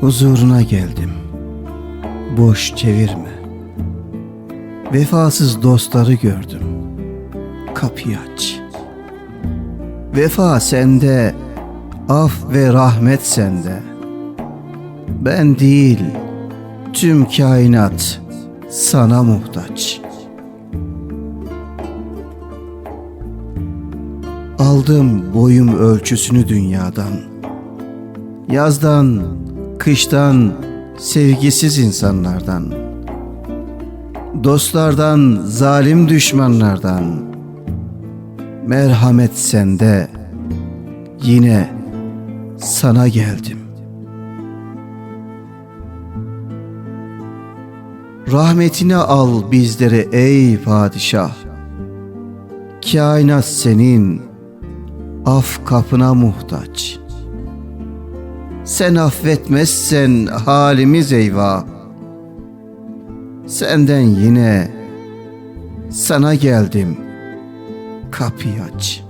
Huzuruna geldim. Boş çevirme. Vefasız dostları gördüm. Kapıyı aç. Vefa sende, af ve rahmet sende. Ben değil, tüm kainat sana muhtaç. Aldım boyum ölçüsünü dünyadan. Yazdan, kıştan, sevgisiz insanlardan. Dostlardan, zalim düşmanlardan. Merhamet sende, yine sana geldim. Rahmetine al bizleri ey padişah. Kainat senin, af kapına muhtaç. Sen affetmezsen halimiz eyvah. Senden yine sana geldim. Kapıyı aç.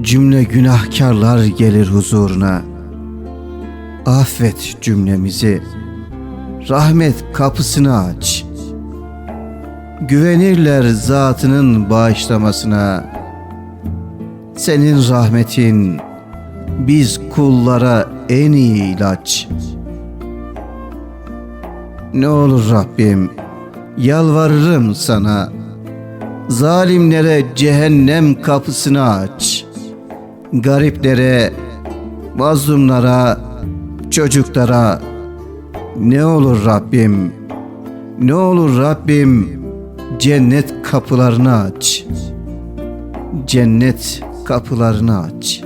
Cümle günahkarlar gelir huzuruna. Affet cümlemizi. Rahmet kapısını aç. Güvenirler zatının bağışlamasına. Senin rahmetin biz kullara en iyi ilaç. Ne olur Rabbim yalvarırım sana. Zalimlere cehennem kapısını aç. Gariplere, mazlumlara, çocuklara ne olur Rabbim? Ne olur Rabbim cennet kapılarını aç. Cennet kapılarını aç.